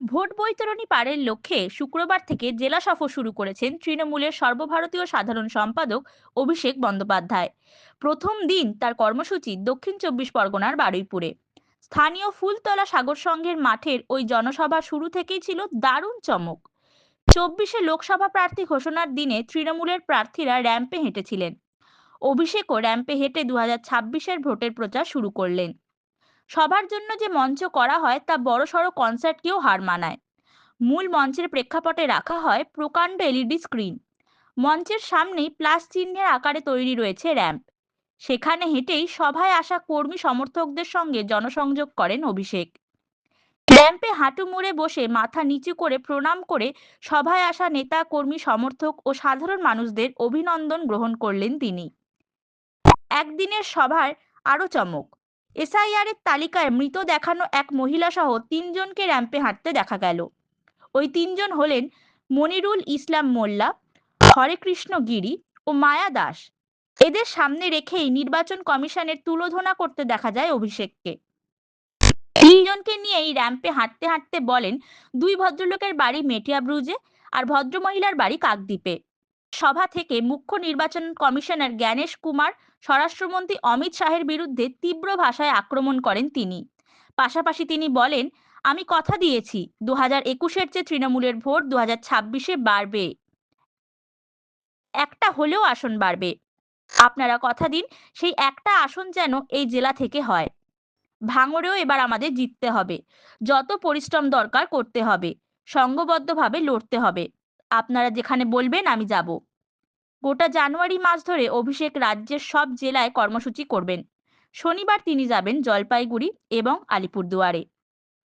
Vote বৈতরণী পারের লক্ষ্যে শুক্রবার থেকে জেলা সফর শুরু করেছেন তৃণমূলের সর্বভারতীয় সাধারণ সম্পাদক অভিষেক বন্দ্যোপাধ্যায়। প্রথম দিন তার কর্মসূচি দক্ষিণ চব্বিশ পরগনার বারুইপুরে। স্থানীয় ফুলতলা সাগর সংঘের মাঠের ওই জনসভা শুরু থেকেই ছিল দারুণ চমক। চব্বিশে লোকসভা প্রার্থী ঘোষণার দিনে তৃণমূলের প্রার্থীরা র্যাম্পে হেঁটেছিলেন। অভিষেকও র্যাম্পে হেঁটে দু হাজার ভোটের প্রচার শুরু করলেন। সবার জন্য যে মঞ্চ করা হয়, তা বড়সড় কনসার্টকেও হার মানায়। মূল মঞ্চের প্রেক্ষাপটে রাখা হয় প্রকাণ্ড এলইডি স্ক্রিন। মঞ্চের সামনেই প্লাস চিহ্নের আকারে তৈরি রয়েছে র্যাম্প। সেখানে হেঁটেই সভায় আসা কর্মী সমর্থকদের সঙ্গে জনসংযোগ করেন অভিষেক। র্যাম্পে হাঁটু মুড়ে বসে মাথা নিচু করে প্রণাম করে সভায় আসা নেতা, কর্মী, সমর্থক ও সাধারণ মানুষদের অভিনন্দন গ্রহণ করলেন তিনি। একদিনের সভার আরও চমক। এসআইআর এর তালিকায় মৃত দেখানো এক মহিলা সহ তিনজনকে র্যাম্পে হাঁটতে দেখা গেল। ওই তিনজন হলেন মনিরুল ইসলাম মোল্লা, হরেকৃষ্ণ গিরি ও মায়া দাস। এদের সামনে রেখেই নির্বাচন কমিশনের তুলোধনা করতে দেখা যায় অভিষেককে। তিনজনকে নিয়ে এই র্যাম্পে হাঁটতে হাঁটতে বলেন, দুই ভদ্রলোকের বাড়ি মেটিয়া ব্রুজে আর ভদ্রমহিলার বাড়ি কাকদ্বীপে। সভা থেকে মুখ্য নির্বাচন কমিশনার জ্ঞানেশ কুমার, স্বরাষ্ট্রমন্ত্রী অমিত শাহের বিরুদ্ধে তীব্র ভাষায় আক্রমণ করেন তিনি। পাশাপাশি তিনি বলেন, আমি কথা দিয়েছি দু হাজার একুশের চেয়ে তৃণমূলের ভোট দু হাজার ছাব্বিশে বাড়বে। একটা হলেও আসন বাড়বে। আপনারা কথা দিন, সেই একটা আসন যেন এই জেলা থেকে হয়। ভাঙড়েও এবার আমাদের জিততে হবে। যত পরিশ্রম দরকার করতে হবে। সংঘবদ্ধভাবে লড়তে হবে। আপনারা যেখানে বলবেন আমি যাব। গোটা জানুয়ারি মাস ধরে অভিষেক রাজ্যের সব জেলায় কর্মসূচি করবেন। শনিবার তিনি যাবেন জলপাইগুড়ি এবং আলিপুরদুয়ারে।